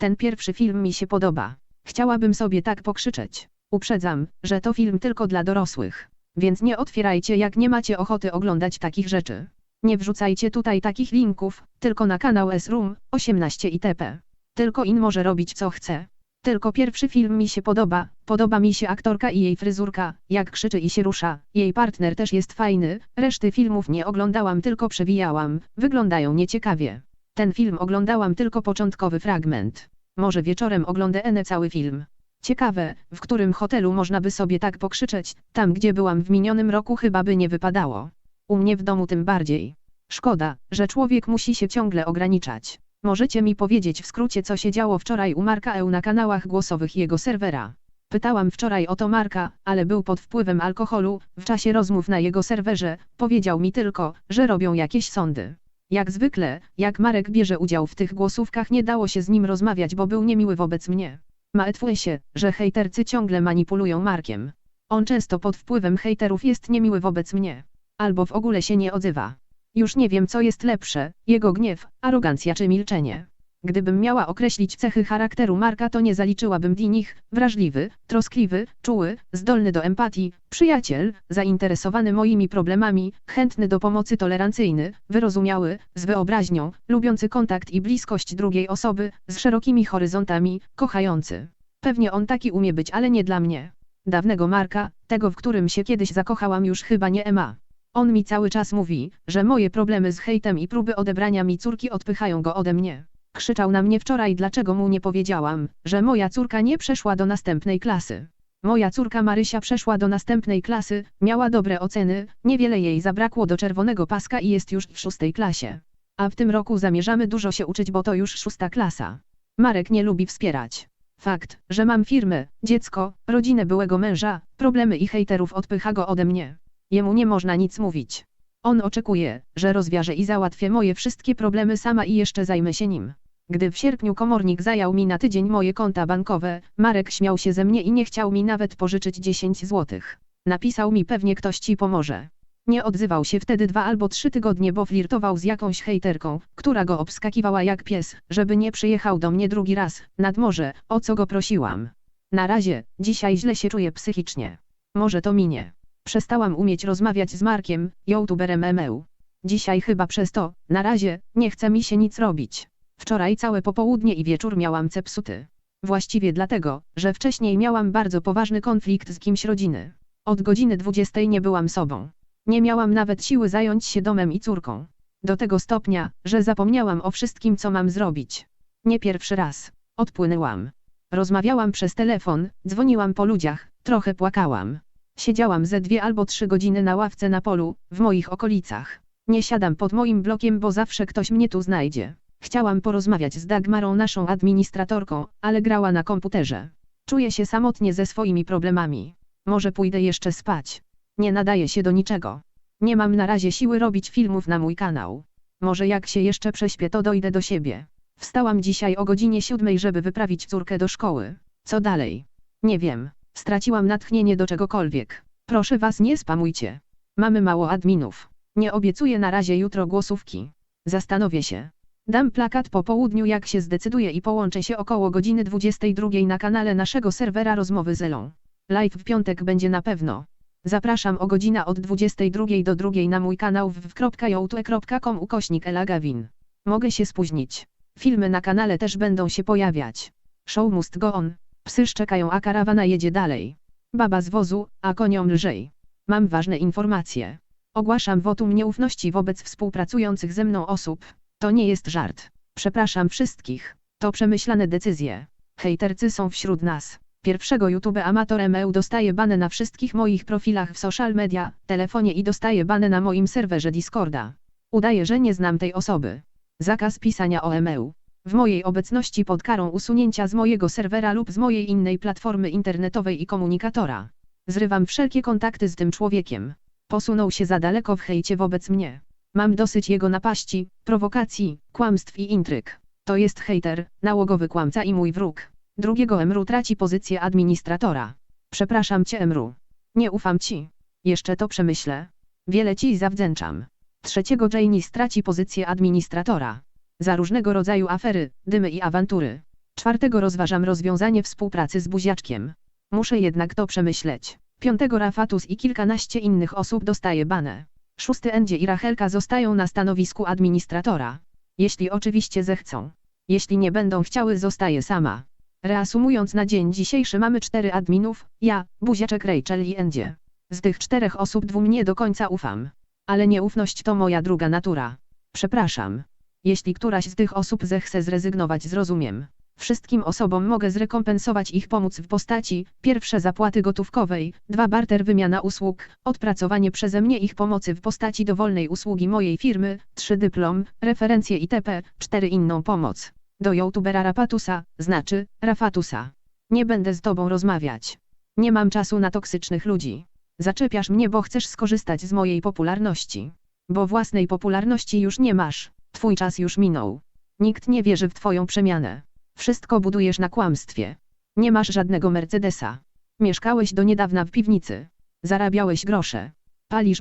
Ten pierwszy film mi się podoba. Chciałabym sobie tak pokrzyczeć. Uprzedzam, że to film tylko dla dorosłych. Więc nie otwierajcie jak nie macie ochoty oglądać takich rzeczy. Nie wrzucajcie tutaj takich linków, tylko na kanał S-Room, 18 itp. Tylko in może robić co chce. Tylko pierwszy film mi się podoba, podoba mi się aktorka i jej fryzurka, jak krzyczy i się rusza, jej partner też jest fajny, reszty filmów nie oglądałam tylko przewijałam, wyglądają nieciekawie. Ten film oglądałam tylko początkowy fragment. Może wieczorem oglądę N cały film. Ciekawe, w którym hotelu można by sobie tak pokrzyczeć, tam gdzie byłam w minionym roku chyba by nie wypadało. U mnie w domu tym bardziej. Szkoda, że człowiek musi się ciągle ograniczać. Możecie mi powiedzieć w skrócie co się działo wczoraj u Marka EU na kanałach głosowych jego serwera. Pytałam wczoraj o to Marka, ale był pod wpływem alkoholu, w czasie rozmów na jego serwerze, powiedział mi tylko, że robią jakieś sądy. Jak zwykle, jak Marek bierze udział w tych głosówkach nie dało się z nim rozmawiać bo był niemiły wobec mnie. Martwię się, że hejtercy ciągle manipulują Markiem. On często pod wpływem hejterów jest niemiły wobec mnie. Albo w ogóle się nie odzywa. Już nie wiem co jest lepsze, jego gniew, arogancja czy milczenie. Gdybym miała określić cechy charakteru Marka to nie zaliczyłabym do nich, wrażliwy, troskliwy, czuły, zdolny do empatii, przyjaciel, zainteresowany moimi problemami, chętny do pomocy tolerancyjny, wyrozumiały, z wyobraźnią, lubiący kontakt i bliskość drugiej osoby, z szerokimi horyzontami, kochający. Pewnie on taki umie być ale nie dla mnie. Dawnego Marka, tego w którym się kiedyś zakochałam już chyba nie ma. On mi cały czas mówi, że moje problemy z hejtem i próby odebrania mi córki odpychają go ode mnie. Krzyczał na mnie wczoraj dlaczego mu nie powiedziałam, że moja córka nie przeszła do następnej klasy. Moja córka Marysia przeszła do następnej klasy, miała dobre oceny, niewiele jej zabrakło do czerwonego paska i jest już w szóstej klasie. A w tym roku zamierzamy dużo się uczyć bo to już szósta klasa. Marek nie lubi wspierać. Fakt, że mam firmę, dziecko, rodzinę byłego męża, problemy i hejterów odpycha go ode mnie. Jemu nie można nic mówić. On oczekuje, że rozwiąże i załatwię moje wszystkie problemy sama i jeszcze zajmę się nim. Gdy w sierpniu komornik zajął mi na tydzień moje konta bankowe, Marek śmiał się ze mnie i nie chciał mi nawet pożyczyć 10 złotych. Napisał mi pewnie ktoś ci pomoże. Nie odzywał się wtedy dwa albo trzy tygodnie, bo flirtował z jakąś hejterką, która go obskakiwała jak pies, żeby nie przyjechał do mnie drugi raz, nad morze, o co go prosiłam. Na razie, dzisiaj źle się czuję psychicznie. Może to minie. Przestałam umieć rozmawiać z Markiem, youtuberem MMU. Dzisiaj chyba przez to, na razie, nie chce mi się nic robić. Wczoraj całe popołudnie i wieczór miałam cepsuty. Właściwie dlatego, że wcześniej miałam bardzo poważny konflikt z kimś rodziny. Od godziny 20 nie byłam sobą. Nie miałam nawet siły zająć się domem i córką. Do tego stopnia, że zapomniałam o wszystkim co mam zrobić. Nie pierwszy raz. Odpłynęłam. Rozmawiałam przez telefon, dzwoniłam po ludziach, trochę płakałam. Siedziałam ze dwie albo trzy godziny na ławce na polu, w moich okolicach. Nie siadam pod moim blokiem, bo zawsze ktoś mnie tu znajdzie. Chciałam porozmawiać z Dagmarą, naszą administratorką, ale grała na komputerze. Czuję się samotnie ze swoimi problemami. Może pójdę jeszcze spać. Nie nadaje się do niczego. Nie mam na razie siły robić filmów na mój kanał. Może jak się jeszcze prześpię, to dojdę do siebie. Wstałam dzisiaj o godzinie siódmej, żeby wyprawić córkę do szkoły. Co dalej? Nie wiem. Straciłam natchnienie do czegokolwiek. Proszę was nie spamujcie. Mamy mało adminów. Nie obiecuję na razie jutro głosówki. Zastanowię się. Dam plakat po południu jak się zdecyduję i połączę się około godziny 22 na kanale naszego serwera rozmowy z Elą. Live w piątek będzie na pewno. Zapraszam o godzina od 22 do 2 na mój kanał www.youtube.com ukośnik Ela Gawin. Mogę się spóźnić. Filmy na kanale też będą się pojawiać. Show must go on. Psy szczekają a karawana jedzie dalej. Baba z wozu, a koniom lżej. Mam ważne informacje. Ogłaszam wotum nieufności wobec współpracujących ze mną osób. To nie jest żart. Przepraszam wszystkich. To przemyślane decyzje. Hejtercy są wśród nas. Pierwszego YouTube Amator ME dostaje bane na wszystkich moich profilach w social media, telefonie i dostaje bane na moim serwerze Discorda. Udaję, że nie znam tej osoby. Zakaz pisania o ME. W mojej obecności pod karą usunięcia z mojego serwera lub z mojej innej platformy internetowej i komunikatora. Zrywam wszelkie kontakty z tym człowiekiem. Posunął się za daleko w hejcie wobec mnie. Mam dosyć jego napaści, prowokacji, kłamstw i intryg. To jest hejter, nałogowy kłamca i mój wróg. Drugiego Emru traci pozycję administratora. Przepraszam cię Emru. Nie ufam ci. Jeszcze to przemyślę. Wiele ci zawdzięczam. Trzeciego Janie straci pozycję administratora. Za różnego rodzaju afery, dymy i awantury. Czwartego rozważam rozwiązanie współpracy z buziaczkiem. Muszę jednak to przemyśleć. Piątego Rafatus i kilkanaście innych osób dostaje banę. Szósty Endzie i Rachelka zostają na stanowisku administratora. Jeśli oczywiście zechcą. Jeśli nie będą chciały zostaje sama. Reasumując na dzień dzisiejszy mamy cztery adminów, ja, Buziaczek Rachel i Endzie. Z tych czterech osób dwóm nie do końca ufam. Ale nieufność to moja druga natura. Przepraszam. Jeśli któraś z tych osób zechce zrezygnować zrozumiem. Wszystkim osobom mogę zrekompensować ich pomoc w postaci, pierwsze zapłaty gotówkowej, dwa barter wymiana usług, odpracowanie przeze mnie ich pomocy w postaci dowolnej usługi mojej firmy, trzy dyplom, referencje itp., cztery inną pomoc. Do youtubera Rapatusa, znaczy, Rafatusa. Nie będę z tobą rozmawiać. Nie mam czasu na toksycznych ludzi. Zaczepiasz mnie, bo chcesz skorzystać z mojej popularności. Bo własnej popularności już nie masz, twój czas już minął. Nikt nie wierzy w twoją przemianę. Wszystko budujesz na kłamstwie. Nie masz żadnego Mercedesa. Mieszkałeś do niedawna w piwnicy. Zarabiałeś grosze. Palisz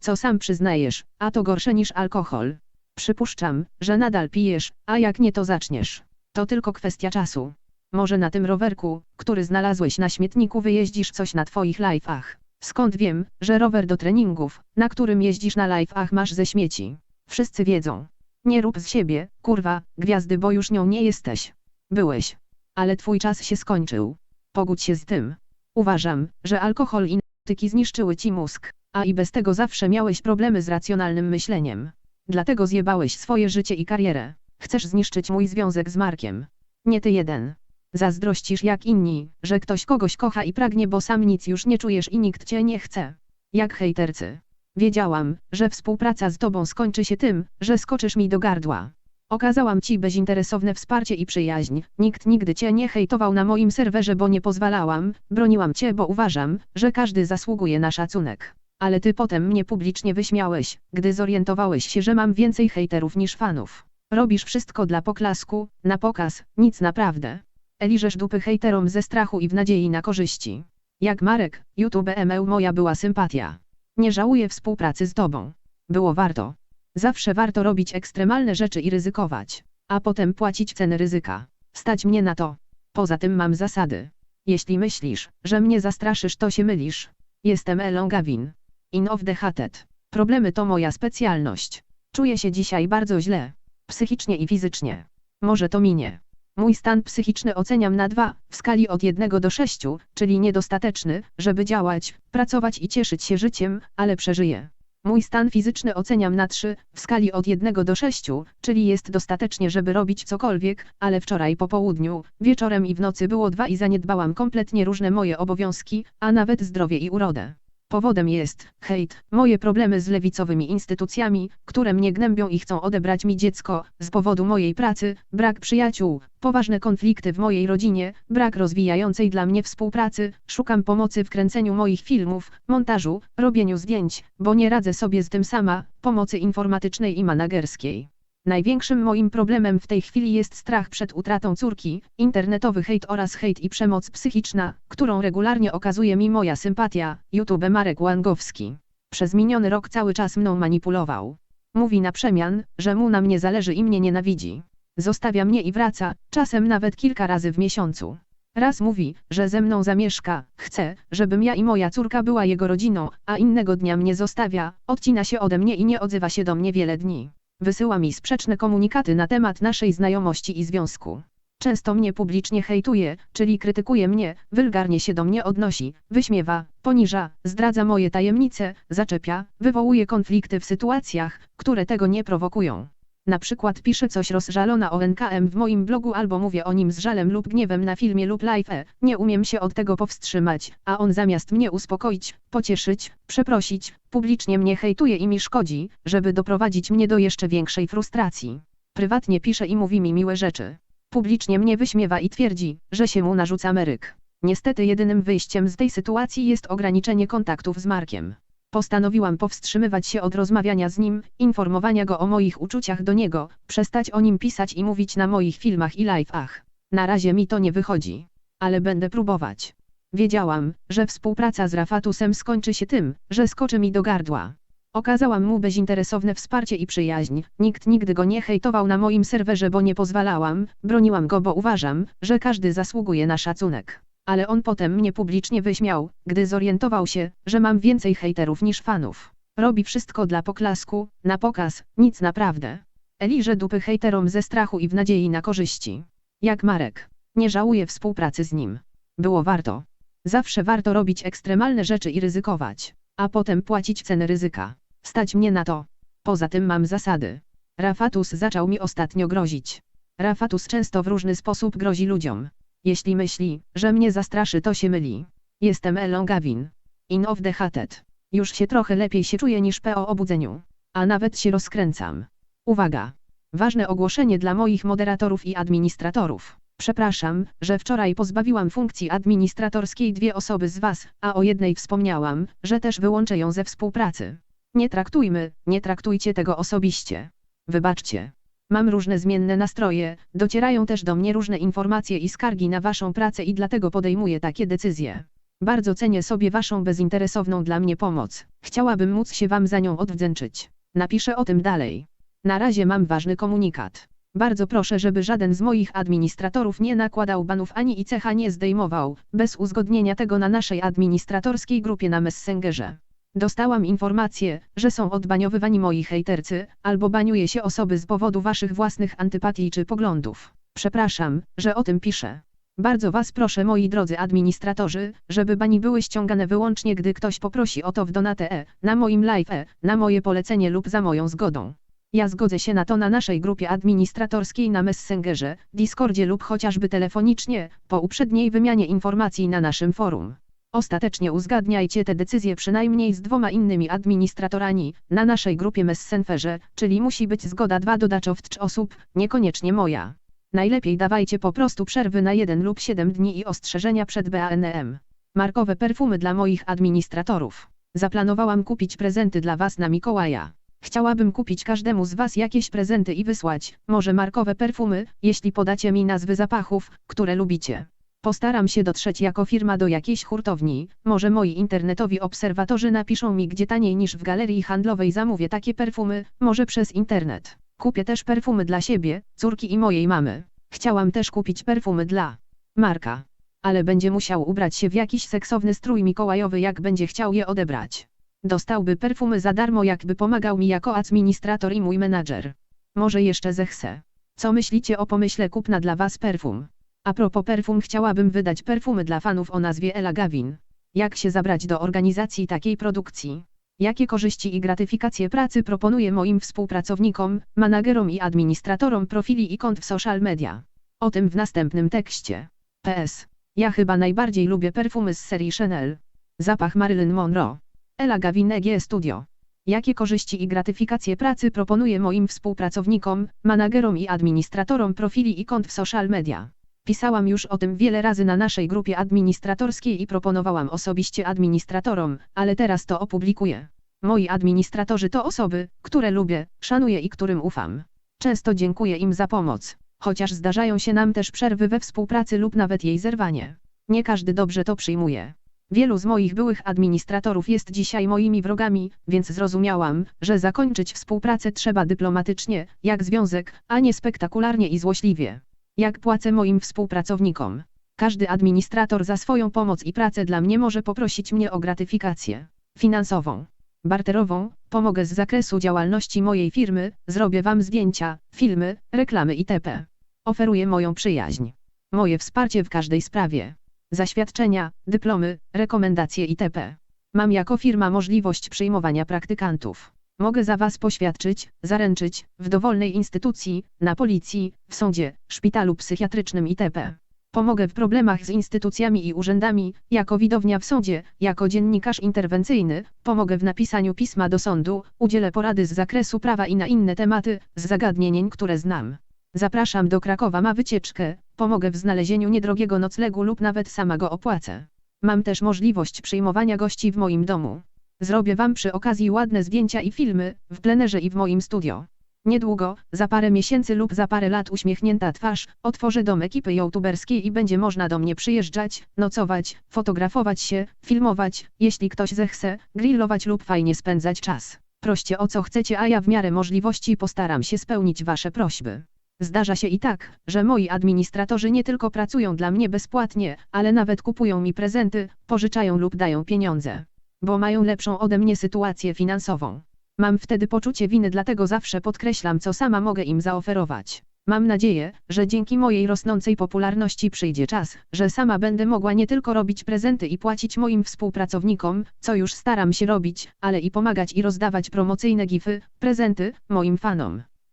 co sam przyznajesz, a to gorsze niż alkohol. Przypuszczam, że nadal pijesz, a jak nie to zaczniesz. To tylko kwestia czasu. Może na tym rowerku, który znalazłeś na śmietniku wyjeździsz coś na twoich live'ach. Skąd wiem, że rower do treningów, na którym jeździsz na live'ach masz ze śmieci. Wszyscy wiedzą. Nie rób z siebie, kurwa, gwiazdy, bo już nią nie jesteś. Byłeś. Ale twój czas się skończył. Pogódź się z tym. Uważam, że alkohol i narkotyki zniszczyły ci mózg, a i bez tego zawsze miałeś problemy z racjonalnym myśleniem. Dlatego zjebałeś swoje życie i karierę. Chcesz zniszczyć mój związek z Markiem. Nie ty jeden. Zazdrościsz jak inni, że ktoś kogoś kocha i pragnie, bo sam nic już nie czujesz i nikt cię nie chce. Jak hejtercy. Wiedziałam, że współpraca z tobą skończy się tym, że skoczysz mi do gardła. Okazałam ci bezinteresowne wsparcie i przyjaźń. Nikt nigdy cię nie hejtował na moim serwerze, bo nie pozwalałam. Broniłam cię, bo uważam, że każdy zasługuje na szacunek. Ale ty potem mnie publicznie wyśmiałeś, gdy zorientowałeś się, że mam więcej hejterów niż fanów. Robisz wszystko dla poklasku, na pokaz, nic naprawdę. Eliżesz dupy hejterom ze strachu i w nadziei na korzyści. Jak Marek, YouTube ML moja była sympatia. Nie żałuję współpracy z tobą. Było warto. Zawsze warto robić ekstremalne rzeczy i ryzykować, a potem płacić cenę ryzyka. Stać mnie na to. Poza tym mam zasady. Jeśli myślisz, że mnie zastraszysz, to się mylisz. Jestem Elon Gavin. In of the Hated. Problemy to moja specjalność. Czuję się dzisiaj bardzo źle. Psychicznie i fizycznie. Może to minie. Mój stan psychiczny oceniam na 2, w skali od 1 do 6, czyli niedostateczny, żeby działać, pracować i cieszyć się życiem, ale przeżyję. Mój stan fizyczny oceniam na 3, w skali od 1 do 6, czyli jest dostatecznie, żeby robić cokolwiek, ale wczoraj po południu, wieczorem i w nocy było 2 i zaniedbałam kompletnie różne moje obowiązki, a nawet zdrowie i urodę. Powodem jest hejt, moje problemy z lewicowymi instytucjami, które mnie gnębią i chcą odebrać mi dziecko, z powodu mojej pracy, brak przyjaciół, poważne konflikty w mojej rodzinie, brak rozwijającej dla mnie współpracy, szukam pomocy w kręceniu moich filmów, montażu, robieniu zdjęć, bo nie radzę sobie z tym sama, pomocy informatycznej i managerskiej. Największym moim problemem w tej chwili jest strach przed utratą córki, internetowy hejt oraz hejt i przemoc psychiczna, którą regularnie okazuje mi moja sympatia, YouTube Marek Łangowski. Przez miniony rok cały czas mną manipulował. Mówi na przemian, że mu na mnie zależy i mnie nienawidzi. Zostawia mnie i wraca, czasem nawet kilka razy w miesiącu. Raz mówi, że ze mną zamieszka, chce, żebym ja i moja córka była jego rodziną, a innego dnia mnie zostawia, odcina się ode mnie i nie odzywa się do mnie wiele dni. Wysyła mi sprzeczne komunikaty na temat naszej znajomości i związku. Często mnie publicznie hejtuje, czyli krytykuje mnie, wylgarnie się do mnie odnosi, wyśmiewa, poniża, zdradza moje tajemnice, zaczepia, wywołuje konflikty w sytuacjach, które tego nie prowokują. Na przykład piszę coś rozżalona o NKM w moim blogu albo mówię o nim z żalem lub gniewem na filmie lub live, nie umiem się od tego powstrzymać, a on zamiast mnie uspokoić, pocieszyć, przeprosić, publicznie mnie hejtuje i mi szkodzi, żeby doprowadzić mnie do jeszcze większej frustracji. Prywatnie pisze i mówi mi miłe rzeczy. Publicznie mnie wyśmiewa i twierdzi, że się mu narzuca Meryk. Niestety jedynym wyjściem z tej sytuacji jest ograniczenie kontaktów z Markiem. Postanowiłam powstrzymywać się od rozmawiania z nim, informowania go o moich uczuciach do niego, przestać o nim pisać i mówić na moich filmach i live'ach. Na razie mi to nie wychodzi. Ale będę próbować. Wiedziałam, że współpraca z Rafatusem skończy się tym, że skoczy mi do gardła. Okazałam mu bezinteresowne wsparcie i przyjaźń. Nikt nigdy go nie hejtował na moim serwerze, bo nie pozwalałam, broniłam go, bo uważam, że każdy zasługuje na szacunek. Ale on potem mnie publicznie wyśmiał, gdy zorientował się, że mam więcej hejterów niż fanów. Robi wszystko dla poklasku, na pokaz, nic naprawdę. Eliże dupy hejterom ze strachu i w nadziei na korzyści. Jak Marek. Nie żałuję współpracy z nim. Było warto. Zawsze warto robić ekstremalne rzeczy i ryzykować, a potem płacić cenę ryzyka. Stać mnie na to. Poza tym mam zasady. Rafatus zaczął mi ostatnio grozić. Rafatus często w różny sposób grozi ludziom. Jeśli myśli, że mnie zastraszy to się myli. Jestem Elon Gavin. In of the hated. Już się trochę lepiej się czuję niż po obudzeniu. A nawet się rozkręcam. Uwaga! Ważne ogłoszenie dla moich moderatorów i administratorów. Przepraszam, że wczoraj pozbawiłam funkcji administratorskiej dwie osoby z Was, a o jednej wspomniałam, że też wyłączę ją ze współpracy. Nie traktujmy, nie traktujcie tego osobiście. Wybaczcie. Mam różne zmienne nastroje, docierają też do mnie różne informacje i skargi na Waszą pracę i dlatego podejmuję takie decyzje. Bardzo cenię sobie Waszą bezinteresowną dla mnie pomoc. Chciałabym móc się Wam za nią odwdzięczyć. Napiszę o tym dalej. Na razie mam ważny komunikat. Bardzo proszę, żeby żaden z moich administratorów nie nakładał banów ani i cecha nie zdejmował, bez uzgodnienia tego na naszej administratorskiej grupie na Messengerze. Dostałam informację, że są odbaniowywani moi hejtercy, albo baniuje się osoby z powodu waszych własnych antypatii czy poglądów. Przepraszam, że o tym piszę. Bardzo Was proszę moi drodzy administratorzy, żeby bani były ściągane wyłącznie gdy ktoś poprosi o to w Donate e, na moim live e, na moje polecenie lub za moją zgodą. Ja zgodzę się na to na naszej grupie administratorskiej na Messengerze, Discordzie lub chociażby telefonicznie, po uprzedniej wymianie informacji na naszym forum. Ostatecznie uzgadniajcie te decyzje przynajmniej z dwoma innymi administratorami, na naszej grupie Messengerze, czyli musi być zgoda dwa dodaczo w osób, niekoniecznie moja. Najlepiej dawajcie po prostu przerwy na 1 lub 7 dni i ostrzeżenia przed BANM. Markowe perfumy dla moich administratorów. Zaplanowałam kupić prezenty dla Was na Mikołaja. Chciałabym kupić każdemu z Was jakieś prezenty i wysłać, może markowe perfumy, jeśli podacie mi nazwy zapachów, które lubicie. Postaram się dotrzeć jako firma do jakiejś hurtowni, może moi internetowi obserwatorzy napiszą mi gdzie taniej niż w galerii handlowej zamówię takie perfumy, może przez internet. Kupię też perfumy dla siebie, córki i mojej mamy. Chciałam też kupić perfumy dla Marka. Ale będzie musiał ubrać się w jakiś seksowny strój mikołajowy jak będzie chciał je odebrać. Dostałby perfumy za darmo jakby pomagał mi jako administrator i mój menadżer. Może jeszcze zechce. Co myślicie o pomyśle kupna dla was perfum? A propos perfum chciałabym wydać perfumy dla fanów o nazwie Ella Gavin. Jak się zabrać do organizacji takiej produkcji? Jakie korzyści i gratyfikacje pracy proponuję moim współpracownikom, managerom i administratorom profili i kont w social media? O tym w następnym tekście. PS. Ja chyba najbardziej lubię perfumy z serii Chanel. Zapach Marilyn Monroe. Ela Gavin EG Studio. Jakie korzyści i gratyfikacje pracy proponuję moim współpracownikom, managerom i administratorom profili i kont w social media? Pisałam już o tym wiele razy na naszej grupie administratorskiej i proponowałam osobiście administratorom, ale teraz to opublikuję. Moi administratorzy to osoby, które lubię, szanuję i którym ufam. Często dziękuję im za pomoc, chociaż zdarzają się nam też przerwy we współpracy lub nawet jej zerwanie. Nie każdy dobrze to przyjmuje. Wielu z moich byłych administratorów jest dzisiaj moimi wrogami, więc zrozumiałam, że zakończyć współpracę trzeba dyplomatycznie, jak związek, a nie spektakularnie i złośliwie. Jak płacę moim współpracownikom? Każdy administrator za swoją pomoc i pracę dla mnie może poprosić mnie o gratyfikację finansową, barterową, pomogę z zakresu działalności mojej firmy, zrobię Wam zdjęcia, filmy, reklamy itp. Oferuję moją przyjaźń, moje wsparcie w każdej sprawie zaświadczenia, dyplomy, rekomendacje itp. Mam jako firma możliwość przyjmowania praktykantów. Mogę za Was poświadczyć, zaręczyć, w dowolnej instytucji, na policji, w sądzie, szpitalu psychiatrycznym itp. Pomogę w problemach z instytucjami i urzędami, jako widownia w sądzie, jako dziennikarz interwencyjny, pomogę w napisaniu pisma do sądu, udzielę porady z zakresu prawa i na inne tematy, z zagadnień, które znam. Zapraszam do Krakowa ma wycieczkę, pomogę w znalezieniu niedrogiego noclegu lub nawet sama go opłacę. Mam też możliwość przyjmowania gości w moim domu. Zrobię Wam przy okazji ładne zdjęcia i filmy, w plenerze i w moim studio. Niedługo, za parę miesięcy lub za parę lat uśmiechnięta twarz, otworzę dom ekipy youtuberskiej i będzie można do mnie przyjeżdżać, nocować, fotografować się, filmować, jeśli ktoś zechce, grillować lub fajnie spędzać czas. Proście o co chcecie, a ja w miarę możliwości postaram się spełnić wasze prośby. Zdarza się i tak, że moi administratorzy nie tylko pracują dla mnie bezpłatnie, ale nawet kupują mi prezenty, pożyczają lub dają pieniądze. Bo mają lepszą ode mnie sytuację finansową. Mam wtedy poczucie winy, dlatego zawsze podkreślam, co sama mogę im zaoferować. Mam nadzieję, że dzięki mojej rosnącej popularności przyjdzie czas, że sama będę mogła nie tylko robić prezenty i płacić moim współpracownikom, co już staram się robić, ale i pomagać i rozdawać promocyjne gify, prezenty, moim fanom.